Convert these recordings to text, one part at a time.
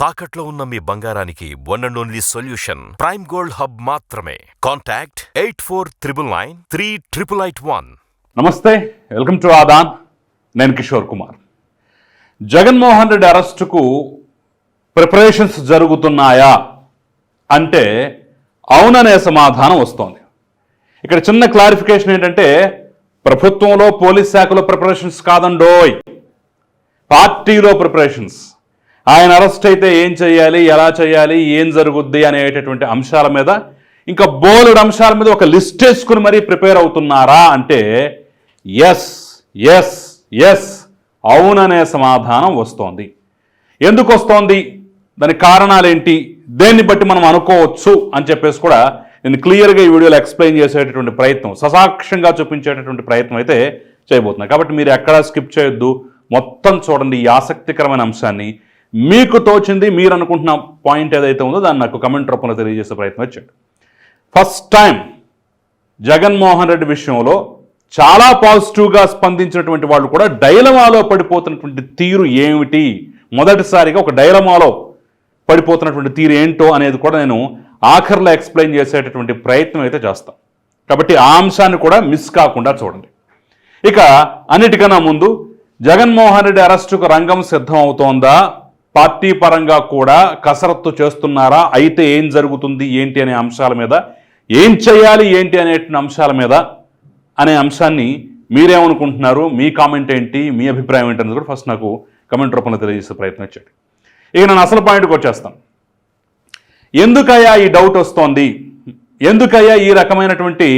తాకట్లో ఉన్న మీ బంగారానికి one and only solution prime gold hub మాత్రమే. Contact eight four triple nine three triple eight one నమస్తే వెల్కమ్ టు ఆదాన్. నేను కిషోర్ కుమార్. జగన్మోహన్ రెడ్డి అరెస్టుకు ప్రిపరేషన్స్ జరుగుతున్నాయా అంటే అవుననే సమాధానం వస్తోంది. ఇక్కడ చిన్న క్లారిఫికేషన్ ఏంటంటే ప్రభుత్వంలో పోలీస్ శాఖలో ప్రిపరేషన్స్ కాదండోయ్. పార్టీలో ప్రిపరేషన్స్ ఆయన అరెస్ట్ అయితే ఏం చేయాలి ఎలా చేయాలి ఏం జరుగుద్ది అనేటటువంటి అంశాల మీద ఇంకా బోలెడు అంశాల మీద ఒక లిస్ట్ వేసుకుని మరీ ప్రిపేర్ అవుతున్నారా అంటే ఎస్ ఎస్ ఎస్ అవుననే సమాధానం వస్తోంది. ఎందుకు వస్తోంది? దాని కారణాలేంటి? దేన్ని బట్టి మనం అనుకోవచ్చు అని చెప్పేసి కూడా నేను క్లియర్గా ఈ వీడియోలో ఎక్స్ప్లెయిన్ చేసేటటువంటి ప్రయత్నం ససాక్షంగా చూపించేటటువంటి ప్రయత్నం అయితే చేయబోతున్నాను కాబట్టి మీరు ఎక్కడా స్కిప్ చేయొద్దు. మొత్తం చూడండి ఈ ఆసక్తికరమైన అంశాన్ని. మీకు తోచింది మీరు అనుకుంటున్న పాయింట్ ఏదైతే ఉందో దాన్ని నాకు కమెంట్ రూపంలో తెలియజేసే ప్రయత్నం చేయండి ఫస్ట్ టైం జగన్మోహన్ రెడ్డి విషయంలో చాలా పాజిటివ్గా స్పందించినటువంటి వాళ్ళు కూడా డైలమాలో పడిపోతున్నటువంటి తీరు ఏమిటి? మొదటిసారిగా ఒక డైలమాలో పడిపోతున్నటువంటి తీరు ఏంటో అనేది కూడా నేను ఆఖరిలో ఎక్స్ప్లెయిన్ చేసేటటువంటి ప్రయత్నం అయితే చేస్తాం. కాబట్టి ఆ అంశాన్ని కూడా మిస్ కాకుండా చూడండి. ఇక అన్నిటికన్నా ముందు జగన్మోహన్ రెడ్డి అరెస్టుకు రంగం సిద్ధం అవుతోందా పార్టీ పరంగా కూడా కసరత్తు చేస్తున్నారా? అయితే ఏం జరుగుతుంది? ఏంటి అనే అంశాల మీద ఏం చేయాలి? ఏంటి అనే అంశాల మీద అనే అంశాన్ని మీరేమనుకుంటున్నారు? మీ కామెంట్ ఏంటి? మీ అభిప్రాయం ఏంటి అనేది కూడా ఫస్ట్ నాకు కమెంట్ రూపంలో తెలియజేసే ప్రయత్నం చేయండి. ఇక నేను అసలు పాయింట్కి వచ్చేస్తాను. ఎందుకయ్యా ఈ డౌట్ వస్తోంది? ఎందుకయ్యా ఈ రకమైనటువంటి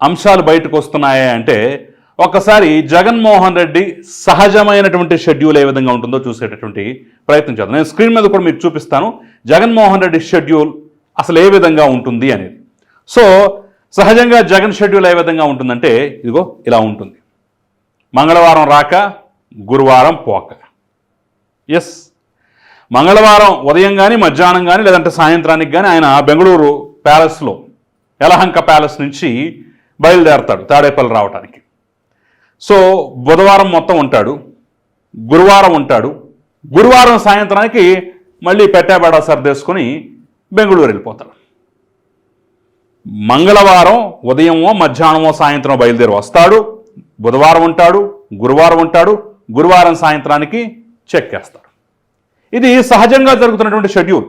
అంశాలు బయటకు వస్తున్నాయా అంటే ఒకసారి జగన్మోహన్ రెడ్డి సహజమైనటువంటి షెడ్యూల్ ఏ విధంగా ఉంటుందో చూసేటటువంటి ప్రయత్నం చేద్దాం. నేను స్క్రీన్ మీద కూడా మీకు చూపిస్తాను. జగన్మోహన్ రెడ్డి షెడ్యూల్ అసలు ఏ విధంగా ఉంటుంది అనేది. సో సహజంగా జగన్ షెడ్యూల్ ఏ విధంగా ఉంటుందంటే ఇదిగో ఇలా ఉంటుంది. మంగళవారం రాక గురువారం పోక. ఎస్ మంగళవారం ఉదయం కానీ మధ్యాహ్నం కానీ లేదంటే సాయంత్రానికి కానీ ఆయన బెంగళూరు ప్యాలెస్లో యలహంక ప్యాలెస్ నుంచి బయలుదేరతాడు తాడేపల్లి రావడానికి సో బుధవారం మొత్తం ఉంటాడు గురువారం ఉంటాడు. గురువారం సాయంత్రానికి మళ్ళీ పెట్టాబేడ సర్దేసుకొని బెంగళూరు వెళ్ళిపోతాడు. మంగళవారం ఉదయమో మధ్యాహ్నమో సాయంత్రం బయలుదేరి వస్తాడు. బుధవారం ఉంటాడు గురువారం ఉంటాడు. గురువారం సాయంత్రానికి చెక్ చేస్తాడు ఇది సహజంగా జరుగుతున్నటువంటి షెడ్యూల్.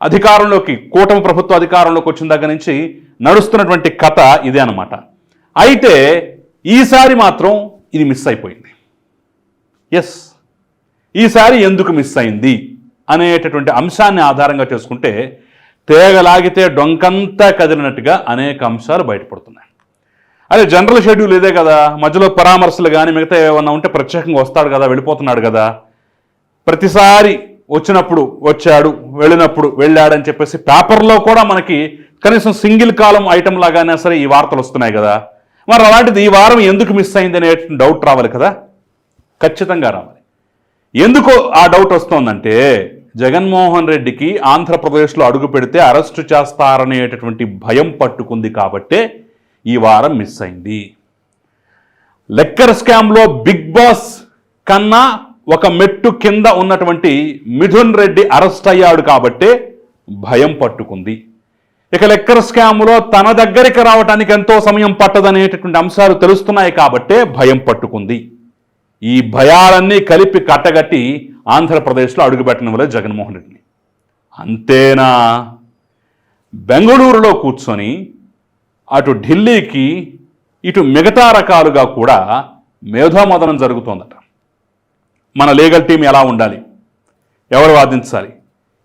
అధికారంలోకి కూటమి ప్రభుత్వ అధికారంలోకి వచ్చిన దగ్గర నుంచి నడుస్తున్నటువంటి కథ ఇదే అన్నమాట. అయితే ఈసారి మాత్రం ఇది మిస్ అయిపోయింది. ఎస్ ఈసారి ఎందుకు మిస్ అయింది అనేటటువంటి అంశాన్ని ఆధారంగా చేసుకుంటే తేగలాగితే డొంకంతా కదిలినట్టుగా అనేక అంశాలు బయటపడుతున్నాయి. అదే జనరల్ షెడ్యూల్ ఇదే కదా. మధ్యలో పరామర్శలు కానీ మిగతా ఏమన్నా ఉంటే ప్రత్యేకంగా వస్తాడు కదా వెళ్ళిపోతున్నాడు కదా. ప్రతిసారి వచ్చినప్పుడు వచ్చాడు వెళ్ళినప్పుడు వెళ్ళాడని చెప్పేసి పేపర్లో కూడా మనకి కనీసం సింగిల్ కాలం ఐటెం లాగానే సరే ఈ వార్తలు వస్తున్నాయి కదా. మరి అలాంటిది ఈ వారం ఎందుకు మిస్ అయింది అనే డౌట్ రావాలి కదా? ఖచ్చితంగా రావాలి. ఎందుకు ఆ డౌట్ వస్తోందంటే జగన్మోహన్ రెడ్డికి ఆంధ్రప్రదేశ్లో అడుగు పెడితే అరెస్టు చేస్తారనేటటువంటి భయం పట్టుకుంది కాబట్టే ఈ వారం మిస్ అయింది. లెక్కర్ స్కామ్లో బిగ్ బాస్ కన్నా ఒక మెట్టు కింద ఉన్నటువంటి మిథున్ రెడ్డి అరెస్ట్ అయ్యాడు కాబట్టే భయం పట్టుకుంది. ఇక లెక్కర్ స్కామ్లో తన దగ్గరికి రావడానికి ఎంతో సమయం పట్టదనేటటువంటి అంశాలు తెలుస్తున్నాయి కాబట్టే భయం పట్టుకుంది. ఈ భయాలన్నీ కలిపి కట్టగట్టి ఆంధ్రప్రదేశ్లో అడుగుపెట్టడం వల్ల జగన్మోహన్ రెడ్డిని. అంతేనా? బెంగళూరులో కూర్చొని అటు ఢిల్లీకి ఇటు మిగతా రకాలుగా కూడా మేధోమదనం జరుగుతోందట. మన లీగల్ టీం ఎలా ఉండాలి? ఎవరు వాదించాలి?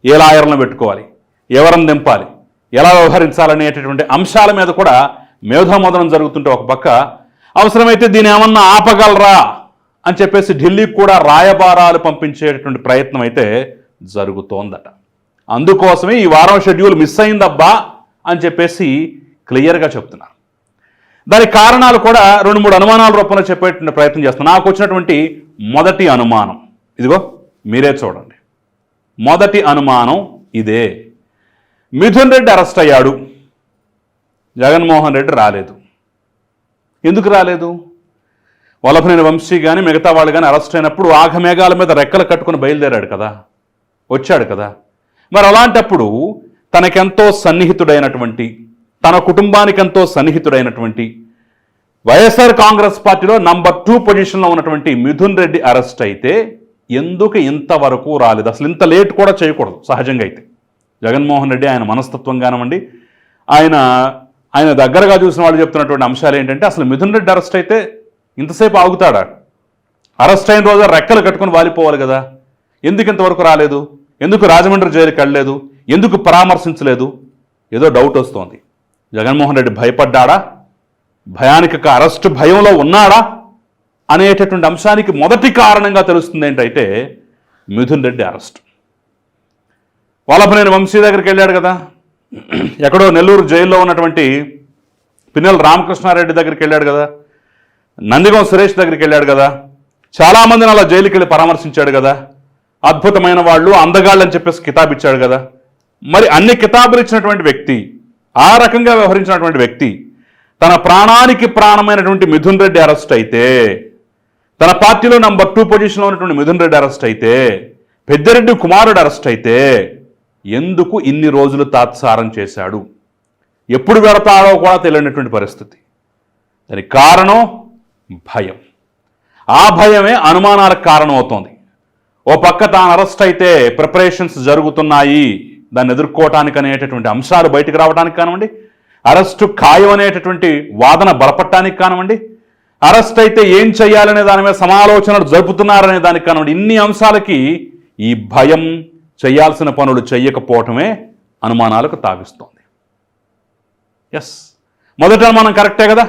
ఏ లాయర్లను పెట్టుకోవాలి? ఎవరిని దింపాలి? ఎలా వ్యవహరించాలనేటటువంటి అంశాల మీద కూడా మేధోమదనం జరుగుతుంటే ఒక పక్క అవసరమైతే దీని ఏమన్నా ఆపగలరా అని చెప్పేసి ఢిల్లీకి కూడా రాయబారాలు పంపించేటటువంటి ప్రయత్నం అయితే జరుగుతోందట. అందుకోసమే ఈ వారం షెడ్యూల్ మిస్ అయిందబ్బా అని చెప్పేసి క్లియర్గా చెప్తున్నారు. దానికి కారణాలు కూడా రెండు మూడు అనుమానాల రూపంలో చెప్పేటువంటి ప్రయత్నం చేస్తున్నాను నాకు వచ్చినటువంటి మొదటి అనుమానం ఇదిగో మీరే చూడండి. మొదటి అనుమానం ఇదే. మిథున్ రెడ్డి అరెస్ట్ అయ్యాడు. జగన్మోహన్ రెడ్డి రాలేదు. ఎందుకు రాలేదు? వలభనేని వంశీ కానీ మిగతా వాళ్ళు కానీ అరెస్ట్ అయినప్పుడు ఆఘమేఘాల మీద రెక్కలు కట్టుకుని బయలుదేరాడు కదా. వచ్చాడు కదా. మరి అలాంటప్పుడు తనకెంతో సన్నిహితుడైనటువంటి తన కుటుంబానికి ఎంతో సన్నిహితుడైనటువంటి వైఎస్ఆర్ కాంగ్రెస్ పార్టీలో నంబర్ టూ పొజిషన్లో ఉన్నటువంటి మిథున్ రెడ్డి అరెస్ట్ అయితే ఎందుకు ఇంతవరకు రాలేదు? అసలు ఇంత లేట్ కూడా చేయకూడదు సహజంగా అయితే. జగన్మోహన్ రెడ్డి ఆయన మనస్తత్వం కానివ్వండి ఆయన ఆయన దగ్గరగా చూసిన వాళ్ళు చెప్తున్నటువంటి అంశాలు ఏంటంటే అసలు మిథున్ రెడ్డి అరెస్ట్ అయితే ఇంతసేపు ఆగుతాడా? అరెస్ట్ అయిన రోజు రెక్కలు కట్టుకుని వాలిపోవాలి కదా. ఎందుకు ఇంతవరకు రాలేదు? ఎందుకు రాజమండ్రి జైలుకి వెళ్ళలేదు? ఎందుకు పరామర్శించలేదు? ఏదో డౌట్ వస్తోంది. జగన్మోహన్ రెడ్డి భయపడ్డాడా? భయానికి అరెస్ట్ భయంలో ఉన్నాడా? అనేటటువంటి అంశానికి మొదటి కారణంగా తెలుస్తుంది ఏంటంటే మిథున్ రెడ్డి అరెస్ట్. వాళ్ళపనేని వంశీ దగ్గరికి వెళ్ళాడు కదా. ఎక్కడో నెల్లూరు జైల్లో ఉన్నటువంటి పిన్నెల రామకృష్ణారెడ్డి దగ్గరికి వెళ్ళాడు కదా. నందిగం సురేష్ దగ్గరికి వెళ్ళాడు కదా. చాలామందిని అలా జైలుకి వెళ్ళి పరామర్శించాడు కదా. అద్భుతమైన వాళ్ళు అందగాళ్ళు అని చెప్పేసి కితాబ్ ఇచ్చాడు కదా. మరి అన్ని కితాబులు ఇచ్చినటువంటి వ్యక్తి ఆ రకంగా వ్యవహరించినటువంటి వ్యక్తి తన ప్రాణానికి ప్రాణమైనటువంటి మిథున్ రెడ్డి అరెస్ట్ అయితే తన పార్టీలో నంబర్ టూ పొజిషన్లో ఉన్నటువంటి మిథున్ రెడ్డి అరెస్ట్ అయితే పెద్దిరెడ్డి కుమారుడు అరెస్ట్ అయితే ఎందుకు ఇన్ని రోజులు తాత్సారం చేశాడు? ఎప్పుడు పెడతాడో కూడా తెలియనటువంటి పరిస్థితి. దానికి కారణం భయం. ఆ భయమే అనుమానాలకు కారణం అవుతోంది ఓ పక్క తాను అరెస్ట్ అయితే ప్రిపరేషన్స్ జరుగుతున్నాయి దాన్ని ఎదుర్కోవటానికి అనేటటువంటి అంశాలు బయటకు రావడానికి కానివ్వండి అరెస్టు ఖాయం అనేటటువంటి వాదన బలపట్టడానికి కానివ్వండి అరెస్ట్ అయితే ఏం చేయాలనే దాని మీద సమాలోచనలు జరుపుతున్నారనే దానికి కానివ్వండి ఇన్ని అంశాలకి ఈ భయం చేయాల్సిన పనులు చేయకపోవటమే అనుమానాలకు తావిస్తోంది. ఎస్ మొదట అనుమానం కరెక్టే కదా?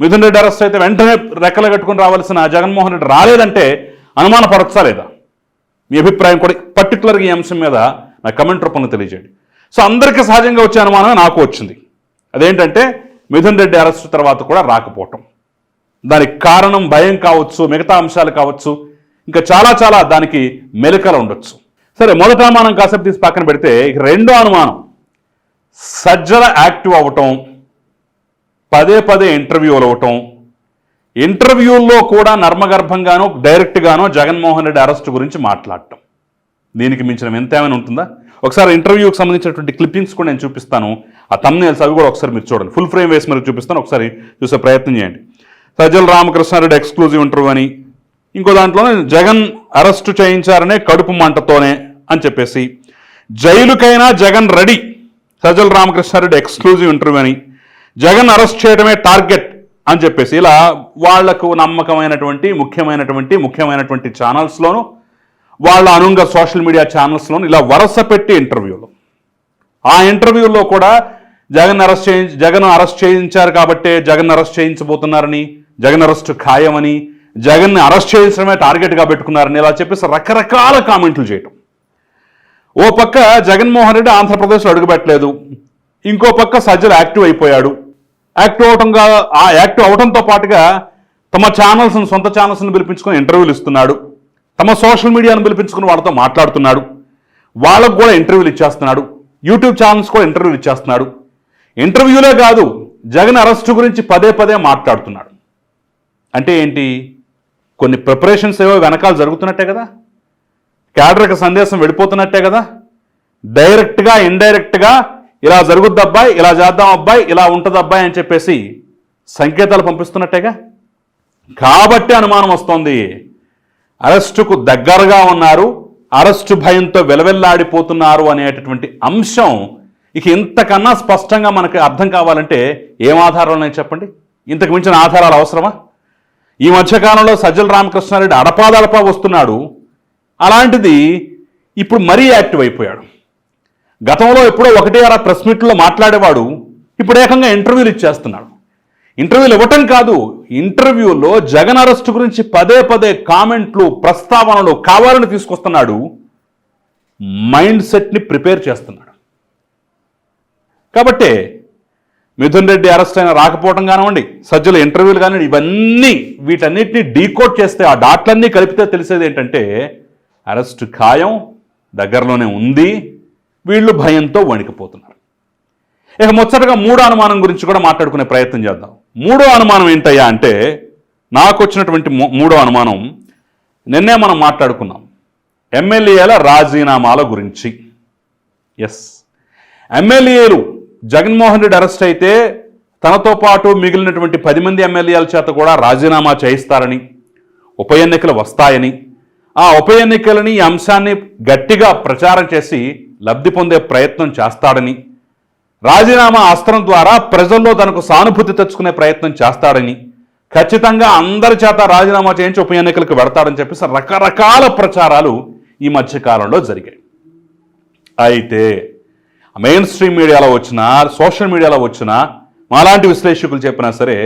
మిథున్ రెడ్డి అరెస్ట్ అయితే వెంటనే రెక్కలు కట్టుకుని రావాల్సిన జగన్మోహన్ రెడ్డి రాలేదంటే అనుమానపరచా లేదా? మీ అభిప్రాయం కూడా పర్టికులర్గా ఈ అంశం మీద నా కమెంట్ రూపంలో తెలియజేయండి. సో అందరికీ సహజంగా వచ్చే అనుమానమే నాకు వచ్చింది. అదేంటంటే మిథున్ రెడ్డి అరెస్ట్ తర్వాత కూడా రాకపోవటం. దానికి కారణం భయం కావచ్చు మిగతా అంశాలు కావచ్చు ఇంకా చాలా చాలా దానికి మెలికలు ఉండొచ్చు. సరే మొదట అనుమానం కాసేపు తీసి పక్కన పెడితే ఇక రెండో అనుమానం. సజ్జల యాక్టివ్ అవ్వటం పదే పదే ఇంటర్వ్యూలు అవ్వటం ఇంటర్వ్యూల్లో కూడా నర్మగర్భంగానో డైరెక్ట్గానో జగన్మోహన్ రెడ్డి అరెస్ట్ గురించి మాట్లాడటం. దీనికి మించిన ఎంత ఏమైనా ఉంటుందా? ఒకసారి ఇంటర్వ్యూకి సంబంధించినటువంటి క్లిప్పింగ్స్ కూడా నేను చూపిస్తాను. ఆ తమ్నేల్స్ అవి కూడా ఒకసారి మీరు చూడండి. ఫుల్ ఫ్రేమ్ వేసి మరి చూపిస్తాను. ఒకసారి చూసే ప్రయత్నం చేయండి. సజ్జల రామకృష్ణారెడ్డి ఎక్స్క్లూజివ్ ఇంటర్వ్యూ అని. ఇంకో దాంట్లో జగన్ అరెస్టు చేయించారనే కడుపు మంటతోనే అని చెప్పేసి జైలుకైనా Jagan ready. Sajjala Ramakrishna Reddy exclusive interview అని. జగన్ అరెస్ట్ చేయడమే టార్గెట్ అని చెప్పేసి ఇలా వాళ్ళకు నమ్మకమైనటువంటి ముఖ్యమైనటువంటి ముఖ్యమైనటువంటి ఛానల్స్లోను వాళ్ళ అనుంగ సోషల్ మీడియా ఛానల్స్లోను ఇలా వరుస పెట్టి ఇంటర్వ్యూలు. ఆ ఇంటర్వ్యూలో కూడా జగన్ అరెస్ట్ చేయి జగన్ అరెస్ట్ చేయించారు కాబట్టే జగన్ అరెస్ట్ చేయించబోతున్నారని జగన్ అరెస్ట్ ఖాయమని జగన్ని అరెస్ట్ చేయించడమే టార్గెట్గా పెట్టుకున్నారని ఇలా చెప్పేసి రకరకాల కామెంట్లు చేయటం. ఓ పక్క జగన్మోహన్ రెడ్డి ఆంధ్రప్రదేశ్లో అడుగుపెట్టలేదు. ఇంకో పక్క సజ్జలు యాక్టివ్ అయిపోయాడు. యాక్టివ్ అవటంగా ఆ యాక్టివ్ అవడంతో పాటుగా తమ ఛానల్స్ని సొంత ఛానల్స్ని పిలిపించుకొని ఇంటర్వ్యూలు ఇస్తున్నాడు. తమ సోషల్ మీడియాను పిలిపించుకుని వాళ్ళతో మాట్లాడుతున్నాడు. వాళ్ళకు కూడా ఇంటర్వ్యూలు ఇచ్చేస్తున్నాడు. యూట్యూబ్ ఛానల్స్ కూడా ఇంటర్వ్యూలు ఇచ్చేస్తున్నాడు. ఇంటర్వ్యూలే కాదు జగన్ అరెస్టు గురించి పదే పదే మాట్లాడుతున్నాడు. అంటే ఏంటి? కొన్ని ప్రిపరేషన్స్ ఏవో వెనకాల జరుగుతున్నట్టే కదా? క్యాడర్కి సందేశం వెళ్ళిపోతున్నట్టే కదా? డైరెక్ట్గా ఇండైరెక్ట్గా ఇలా జరుగుద్ది అబ్బాయి ఇలా చేద్దాం అబ్బాయి ఇలా ఉంటుంది అబ్బాయి అని చెప్పేసి సంకేతాలు పంపిస్తున్నట్టేగా? కాబట్టి అనుమానం వస్తోంది. అరెస్టుకు దగ్గరగా ఉన్నారు అరెస్టు భయంతో వెలవెల్లాడిపోతున్నారు అనేటటువంటి అంశం ఇక ఇంతకన్నా స్పష్టంగా మనకి అర్థం కావాలంటే ఏం ఆధారాలు ఉన్నాయి చెప్పండి. ఇంతకు మించిన ఆధారాలు అవసరమా? ఈ మధ్యకాలంలో సజ్జల రామకృష్ణారెడ్డి అడపాదడపా వస్తున్నాడు. అలాంటిది ఇప్పుడు మరీ యాక్టివ్ అయిపోయాడు. గతంలో ఎప్పుడో ఒకటే అలా ప్రెస్ మీట్లో మాట్లాడేవాడు ఇప్పుడు ఏకంగా ఇంటర్వ్యూలు ఇచ్చేస్తున్నాడు. ఇంటర్వ్యూలు ఇవ్వటం కాదు ఇంటర్వ్యూలో జగన్ అరెస్ట్ గురించి పదే పదే కామెంట్లు ప్రస్తావనలు కావాలని తీసుకొస్తున్నాడు మైండ్ సెట్ని ప్రిపేర్ చేస్తున్నాడు. కాబట్టి మిథున్ రెడ్డి అరెస్ట్ అయిన రాకపోవడం కానివ్వండి సజ్జల ఇంటర్వ్యూలు కానివ్వండి ఇవన్నీ వీటన్నిటిని డీకోడ్ చేస్తే ఆ డాట్లన్నీ కలిపితే తెలిసేది ఏంటంటే అరెస్ట్ ఖాయం దగ్గరలోనే ఉంది. వీళ్ళు భయంతో వణికిపోతున్నారు. ఇక ముచ్చటగా మూడో అనుమానం గురించి కూడా మాట్లాడుకునే ప్రయత్నం చేద్దాం. మూడో అనుమానం ఏంటయ్యా అంటే నాకు వచ్చినటువంటి మూ- మూడో అనుమానం నిన్నే మనం మాట్లాడుకున్నాం. ఎమ్మెల్యేల రాజీనామాల గురించి. ఎస్ ఎమ్మెల్యేలు జగన్మోహన్ రెడ్డి అరెస్ట్ అయితే తనతో పాటు మిగిలినటువంటి పది మంది ఎమ్మెల్యేల చేత కూడా రాజీనామా చేయిస్తారని ఉప ఎన్నికలు వస్తాయని ఆ ఉప ఎన్నికలని ఈ అంశాన్ని గట్టిగా ప్రచారం చేసి లబ్ధి పొందే ప్రయత్నం చేస్తాడని రాజీనామా అస్త్రం ద్వారా ప్రజల్లో తనకు సానుభూతి తెచ్చుకునే ప్రయత్నం చేస్తాడని ఖచ్చితంగా అందరి చేత రాజీనామా చేయించి ఉప ఎన్నికలకు పెడతాడని చెప్పేసి రకరకాల ప్రచారాలు ఈ మధ్యకాలంలో జరిగాయి. అయితే మెయిన్ స్ట్రీమ్ మీడియాలో వచ్చినా సోషల్ మీడియాలో వచ్చినా మాలాంటి విశ్లేషకులు చెప్పినా సరే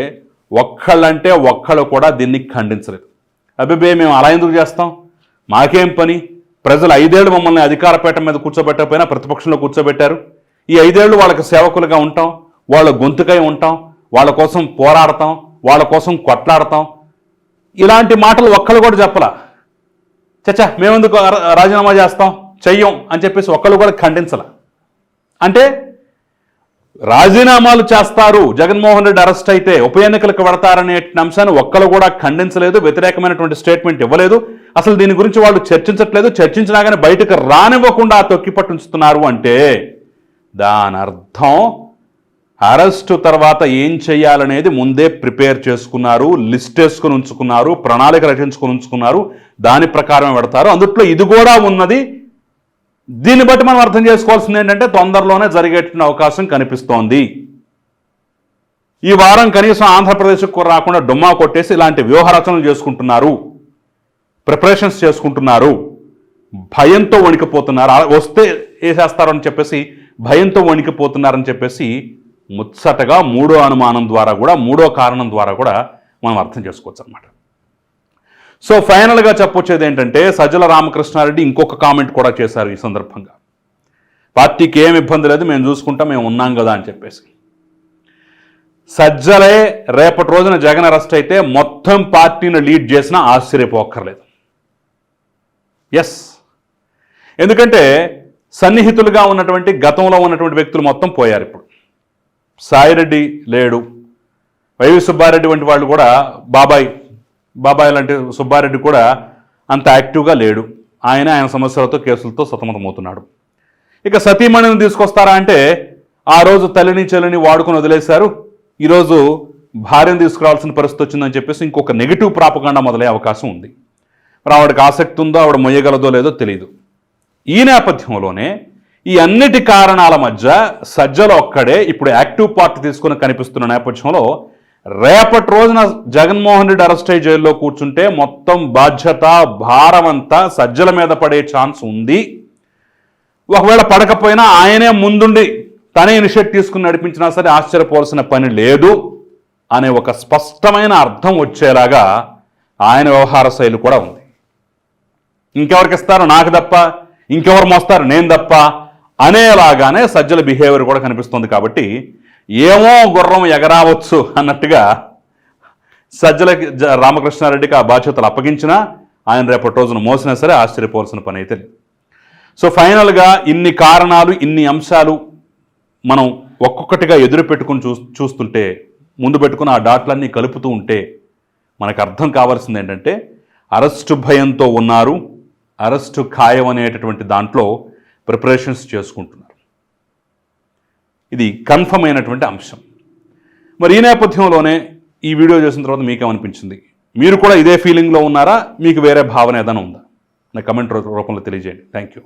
ఒక్కళ్ళంటే ఒక్కళ్ళు కూడా దీన్ని ఖండించలేదు. అభిబే మేము అలా ఎందుకు చేస్తాం? మాకేం పని? ప్రజలు ఐదేళ్ళు మమ్మల్ని అధికారపేట మీద కూర్చోబెట్టకపోయినా ప్రతిపక్షంలో కూర్చోబెట్టారు. ఈ ఐదేళ్ళు వాళ్ళకి సేవకులుగా ఉంటాం వాళ్ళ గొంతుకై ఉంటాం వాళ్ళ కోసం పోరాడతాం వాళ్ళ కోసం కొట్లాడతాం. ఇలాంటి మాటలు ఒక్కళ్ళు కూడా చెప్పలా. చచ్చా మేమెందుకు రాజీనామా చేస్తాం? చెయ్యం అని చెప్పేసి ఒక్కళ్ళు కూడా ఖండించలా. అంటే రాజీనామాలు చేస్తారు జగన్మోహన్ రెడ్డి అరెస్ట్ అయితే ఉప ఎన్నికలకు పెడతారనే అంశాన్ని ఒక్కరు కూడా ఖండించలేదు వ్యతిరేకమైనటువంటి స్టేట్మెంట్ ఇవ్వలేదు. అసలు దీని గురించి వాళ్ళు చర్చించట్లేదు. చర్చించినా కానీ బయటకు రానివ్వకుండా తొక్కిపట్టు ఉంచుతున్నారు అంటే దాని అర్థం అరెస్టు తర్వాత ఏం చేయాలనేది ముందే ప్రిపేర్ చేసుకున్నారు లిస్ట్ వేసుకుని ఉంచుకున్నారు ప్రణాళిక రచించుకుని ఉంచుకున్నారు దాని ప్రకారం పెడతారు. అందుట్లో ఇది కూడా ఉన్నది. దీన్ని బట్టి మనం అర్థం చేసుకోవాల్సింది ఏంటంటే తొందరలోనే జరిగేటువంటి అవకాశం కనిపిస్తోంది. ఈ వారం కనీసం ఆంధ్రప్రదేశ్కు రాకుండా డుమ్మా కొట్టేసి ఇలాంటి వ్యూహ రచనలు చేసుకుంటున్నారు. ప్రిపరేషన్స్ చేసుకుంటున్నారు. భయంతో వణికిపోతున్నారు. వస్తే వేసేస్తారని చెప్పేసి భయంతో వణికిపోతున్నారని చెప్పేసి ముచ్చటగా మూడో అనుమానం ద్వారా కూడా మూడో కారణం ద్వారా కూడా మనం అర్థం చేసుకోవచ్చు అనమాట సో ఫైనల్గా చెప్పొచ్చేది ఏంటంటే సజ్జల రామకృష్ణారెడ్డి ఇంకొక కామెంట్ కూడా చేశారు ఈ సందర్భంగా. పార్టీకి ఏం ఇబ్బంది లేదు మేము చూసుకుంటాం మేము ఉన్నాం కదా అని చెప్పేసి. సజ్జలే రేపటి రోజున జగన్ అరెస్ట్ అయితే మొత్తం పార్టీని లీడ్ చేసినా ఆశ్చర్యపోక్కర్లేదు. ఎస్ ఎందుకంటే సన్నిహితులుగా ఉన్నటువంటి గతంలో ఉన్నటువంటి వ్యక్తులు మొత్తం పోయారు ఇప్పుడు. సాయిరెడ్డి లేడు. వైవి సుబ్బారెడ్డి వంటి వాళ్ళు కూడా బాబాయ్ బాబాయ్ లాంటి సుబ్బారెడ్డి కూడా అంత యాక్టివ్గా లేడు. ఆయన ఆయన సమస్యలతో కేసులతో సతమతమవుతున్నాడు. ఇక సతీమణిని తీసుకొస్తారా అంటే ఆ రోజు తల్లిని చెల్లిని వాడుకొని వదిలేశారు. ఈరోజు భార్యను తీసుకురావాల్సిన పరిస్థితి వచ్చిందని చెప్పేసి ఇంకొక నెగిటివ్ ప్రాపగాండా మొదలయ్యే అవకాశం ఉంది. మరి ఆవిడకి ఆసక్తి ఉందో ఆవిడ మొయ్యగలదో లేదో తెలియదు ఈ నేపథ్యంలోనే ఈ అన్నిటి కారణాల మధ్య సజ్జల ఒక్కడే ఇప్పుడు యాక్టివ్ పార్టీ తీసుకుని కనిపిస్తున్న నేపథ్యంలో రేపటి రోజున జగన్మోహన్ రెడ్డి అరెస్ట్ అయ్యి జైల్లో కూర్చుంటే మొత్తం బాధ్యత భారం అంతా సజ్జల మీద పడే ఛాన్స్ ఉంది. ఒకవేళ పడకపోయినా ఆయనే ముందుండి తనే ఇనిషియేట్ తీసుకుని నడిపించినా సరే ఆశ్చర్యపోవాల్సిన పని లేదు అనే ఒక స్పష్టమైన అర్థం వచ్చేలాగా ఆయన వ్యవహార శైలి కూడా ఉంది. ఇంకెవరికి ఇస్తారు? నాకు తప్ప. ఇంకెవరు మోస్తారు? నేను తప్ప. అనేలాగానే సజ్జల బిహేవియర్ కూడా కనిపిస్తుంది కాబట్టి ఏమో గుర్రం ఎగరావచ్చు అన్నట్టుగా సజ్జలకి జ- రామకృష్ణారెడ్డికి ఆ బాధ్యతలు అప్పగించినా ఆయన రేపటి రోజున మోసినా సరే ఆశ్చర్యపోవాల్సిన పని అయితే సో ఫైనల్గా ఇన్ని కారణాలు ఇన్ని అంశాలు మనం ఒక్కొక్కటిగా ఎదురు పెట్టుకుని చూ చూస్తుంటే ముందు పెట్టుకుని ఆ డాట్లన్నీ కలుపుతూ ఉంటే మనకు అర్థం కావాల్సింది ఏంటంటే అరెస్టు భయంతో ఉన్నారు అరెస్టు ఖాయం అనేటటువంటి దాంట్లో ప్రిపరేషన్స్ చేసుకుంటున్నారు. ఇది కన్ఫర్మ్ అయినటువంటి అంశం. మరి ఈ నేపథ్యంలోనే ఈ వీడియో చేసిన తర్వాత మీకేమనిపించింది? మీరు కూడా ఇదే ఫీలింగ్లో ఉన్నారా? మీకు వేరే భావన ఏదైనా ఉందా? నా కమెంట్ రూపంలో తెలియజేయండి. Thank you